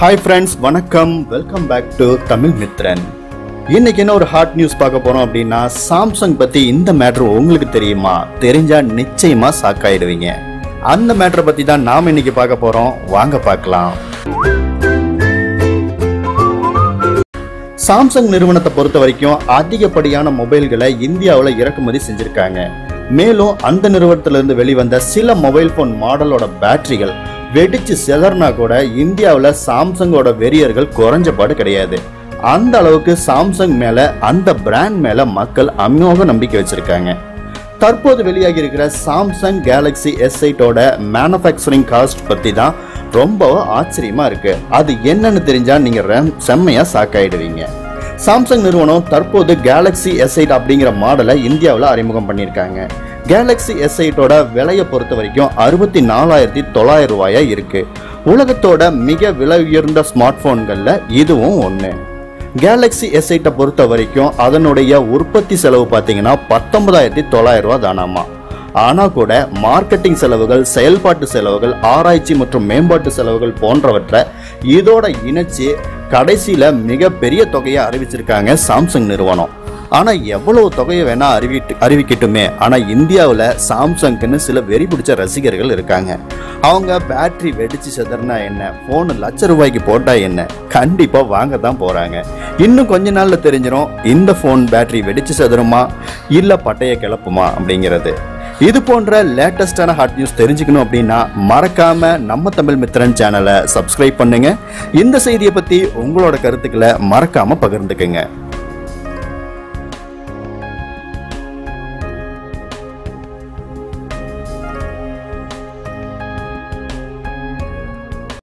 Hi friends வணக்கம். Welcome back to Tamil Mithran. இன்னைக்கு என்ன ஒரு ஹாட் நியூஸ் பார்க்க போறோம் அப்படின்னா சாம்சங் பத்தி இந்த மேட்ரு உங்களுக்கு தெரியுமா? தெரிஞ்சா நிச்சயமா சாக்காயிடுவீங்க அந்த மேட்ரை பத்தி தான் நாம இன்னைக்கு பார்க்க போறோம். வாங்க பார்க்கலாம். சாம்சங் நிறுவனத்தை பொறுத்த வரைக்கும் அதிகப்படியான மொபைல்களை இந்தியாவில் இறக்குமதி செஞ்சிருக்காங்க. மேலும் அந்த நிறுவனத்திலிருந்து வெளிவந்த சில மொபைல் ஃபோன் மாடலோட பேட்டரிகள் வெடிச்சு செதறினா கூட இந்தியாவில் சாம்சங்கோட வெறியர்கள் குறைஞ்சபாடு கிடையாது. அந்த அளவுக்கு சாம்சங் மேல அந்த பிராண்ட் மேல மக்கள் அமோக நம்பிக்கை வச்சிருக்காங்க. தற்போது வெளியாகி இருக்கிற சாம்சங் கேலக்ஸி எஸ் எயிட்டோட மேனுஃபேக்சரிங் காஸ்ட் பத்தி தான் ரொம்ப ஆச்சரியமா இருக்கு. அது என்னன்னு தெரிஞ்சா நீங்க ரெம்- செம்மையா சாக்காயிடுவீங்க சாம்சங் நிறுவனம் தற்போது கேலக்ஸி எஸ் எயிட் அப்படிங்கிற மாடலை இந்தியாவில் அறிமுகம் பண்ணியிருக்காங்க. கேலக்ஸி எஸ் எயிட்டோட விலையை பொறுத்த வரைக்கும் அறுபத்தி நாலாயிரத்தி தொள்ளாயிரம் ரூபாயா இருக்கு. உலகத்தோட மிக விலை உயர்ந்த ஸ்மார்ட் போன்களில் இதுவும் ஒன்று கேலக்ஸி எஸ் எயிட்டை பொறுத்த வரைக்கும் அதனுடைய உற்பத்தி செலவு பார்த்தீங்கன்னா பத்தொன்பதாயிரத்தி தொள்ளாயிரம் ரூபா தானாமா. ஆனால் கூட மார்க்கெட்டிங் செலவுகள் செயல்பாட்டு செலவுகள் ஆராய்ச்சி மற்றும் மேம்பாட்டு செலவுகள் போன்றவற்றை இதோட இணைச்சு கடைசியில் மிகப்பெரிய தொகையை அறிவிச்சிருக்காங்க சாம்சங் நிறுவனம். ஆனால் எவ்வளவு தொகையை வேணால் அறிவிட்டு அறிவிக்கட்டுமே. ஆனால் இந்தியாவில் சாம்சங்க்குன்னு சில வெறி பிடிச்ச ரசிகர்கள் இருக்காங்க. அவங்க பேட்டரி வெடிச்சு செதறினா என்ன? ஃபோனு லட்ச ரூபாய்க்கு போட்டால் என்ன? கண்டிப்பாக வாங்க தான் போகிறாங்க இன்னும் கொஞ்ச நாளில் தெரிஞ்சிடும் இந்த ஃபோன் பேட்டரி வெடிச்சு செதறுமா? இல்லை பட்டையை கிளப்புமா? அப்படிங்கிறது. இது போன்ற லேட்டஸ்டான ஹாட் நியூஸ் தெரிஞ்சுக்கணும் அப்படின்னா மறக்காம நம்ம தமிழ் மித்திரன் சேனலை சப்ஸ்கிரைப் பண்ணுங்க. இந்த செய்தியை பத்தி உங்களோட கருத்துக்களை மறக்காம பகிர்ந்துக்குங்க.